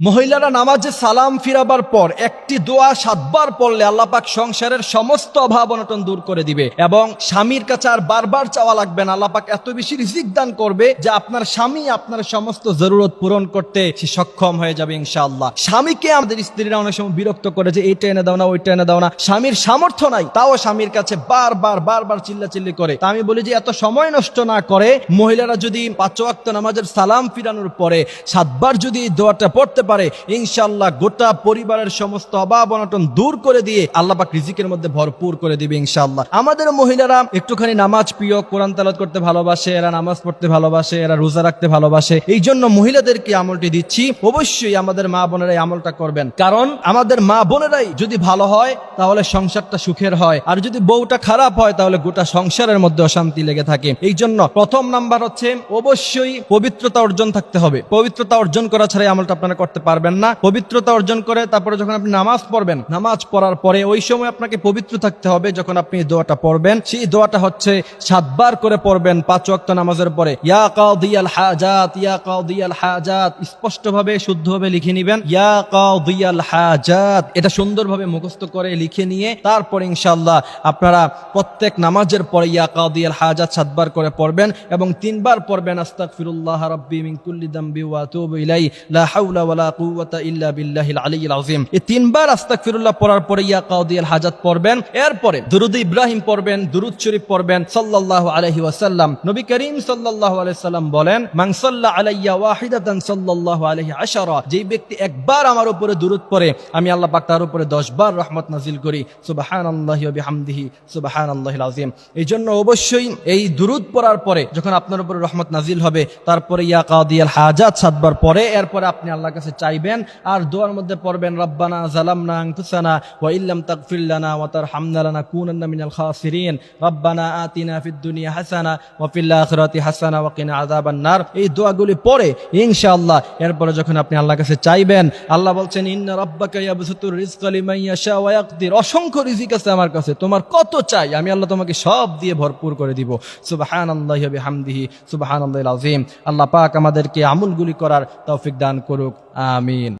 মহিলারা নামাজে সালাম ফিরাবার পর একটি দোয়া সাতবার পড়লে আল্লাহ পাক সংসারের সমস্ত অভাব অনটন দূর করে দিবে এবং স্বামীর কাছে আর বারবার চাওয়া লাগবে না। আল্লাহ পাক এত বেশি রিজিক দান করবে যে আপনার স্বামী আপনার সমস্ত জরুরত পূরণ করতে সে সক্ষম হয়ে যাবে ইনশাআল্লাহ। স্বামীকে আমাদের স্ত্রীরা অনেক সময় বিরক্ত করে যে, এইটা এনে দাও না, ওইটা এনে দাও না। স্বামীর সামর্থ্য নাই, তাও স্বামীর কাছে বারবার বারবার চিল্লাচিল্লি করে। তা আমি বলি যে, এত সময় নষ্ট না করে মহিলারা যদি পাঁচ ওয়াক্ত নামাজের সালাম ফিরানোর পরে সাতবার যদি দোয়াটা পড়তে পারে, ইনশাআল্লাহ গোটা পরিবারের সমস্ত অভাব অনটন দূর করে দিয়ে আল্লাহ পাক রিজিকের মধ্যে ভরপুর করে দিবে ইনশাআল্লাহ। আমাদের মহিলারা একটুখানি নামাজ প্রিয়, কোরআন তালাত করতে ভালোবাসে, এরা নামাজ পড়তে ভালোবাসে, এরা রোজা রাখতে ভালোবাসে এই জন্য মহিলাদেরকে আমলটি দিচ্ছি। অবশ্যই আমাদের মা বোনেরা এই আমলটা করবেন। কারণ আমাদের মা বোনেরাই যদি ভালো হয়, তাহলে সংসারটা সুখের হয়। আর যদি বউটা খারাপ হয়, তাহলে গোটা সংসারের মধ্যে অশান্তি লেগে থাকে। এই জন্য প্রথম নাম্বার হচ্ছে, অবশ্যই পবিত্রতা অর্জন থাকতে হবে। পবিত্রতা অর্জন করা ছাড়া এই আমলটা আপনারা করতে পারবেন না, পবিত্রতা অর্জন করে তারপরে যখন আপনি নামাজ পড়বেন, নামাজ পড়ার পরে ওই সময় আপনাকে পবিত্র থাকতে হবে যখন আপনি দোয়াটা পড়বেন। সেই দোয়াটা হচ্ছে সাতবার করে পড়বেন পাঁচ ওয়াক্ত নামাজের পরে। ইয়া কাউদিয়াল হাজাত, ইয়া কাউদিয়াল হাজাত, স্পষ্টভাবে, শুদ্ধভাবে লিখে ইয়া কাউদিয়াল হাজাত, এটা সুন্দরভাবে মুখস্থ করে লিখে নিয়ে তারপর ইনশাআল্লাহ আপনারা প্রত্যেক নামাজের পরে ইয়া কাউদিয়াল হাজাত সাতবার করে পড়বেন এবং তিনবার পড়বেন, আস্তাগফিরুল্লাহ রাব্বি মিন কুল্লি দামবি ওয়া ইলাই লা হাওলা তিনবার পড়ার পরে কাউদিয়াল হাজাত পড়বেন। এরপরে দুরুদ ইব্রাহিম পড়বেন, দুরুদ শরীফ পড়বেন ওয়াসাল্লাম। নবী করিম বলেন আলাইয়া ব্যক্তি একবার আমার উপরে দুরুদ পড়ে, আমি আল্লাহ পাক তার উপরে 10 বার রহমত নাজিল করি। সুবহানাল্লাহি ওয়া বিহামদিহি, সুবহানাল্লাহিল আযীম। এই জন্য অবশ্যই এই দুরুদ পড়ার পরে যখন আপনার উপরে রহমত নাজিল হবে, তারপরে ইয়া কাদিয়াল হাজাত সাতবার পরে এরপরে আপনি আল্লাহর কাছে চাইবেন আর দোয়ার মধ্যে পড়বেন, রব্বানা জালামনা আনফুসানা ওয়া ইল্লাম তাগফির লানা ওয়া তারহামনা লানাকুনান্না মিনাল খাসিরিন। রব্বানা আতিনা ফিদ দুনিয়া হাসানা ওয়া ফিল আখিরাতি হাসানা ওয়া কিনা আযাবান নার। এই দোয়াগুলি পড়ে ইনশাআল্লাহ এরপরে যখন আপনি আল্লাহর কাছে চাইবেন, আল্লাহ বলছেন, ইন্না রাব্বাকা ইয়াবসুতুর রিজকা লিমান ইয়াশা ওয়া ইয়াকদির। অসংখ্য রিজিক আছে আমার কাছে, তোমার কত চাই, আমি আল্লাহ তোমাকে সব দিয়ে ভরপুর করে দিব। সুবহানাল্লাহি ওয়া বিহামদিহি, সুবহানাল্লাহিল আযীম। আল্লাহ পাক আমাদেরকে আমলগুলি করার তৌফিক দান করুক। Amin.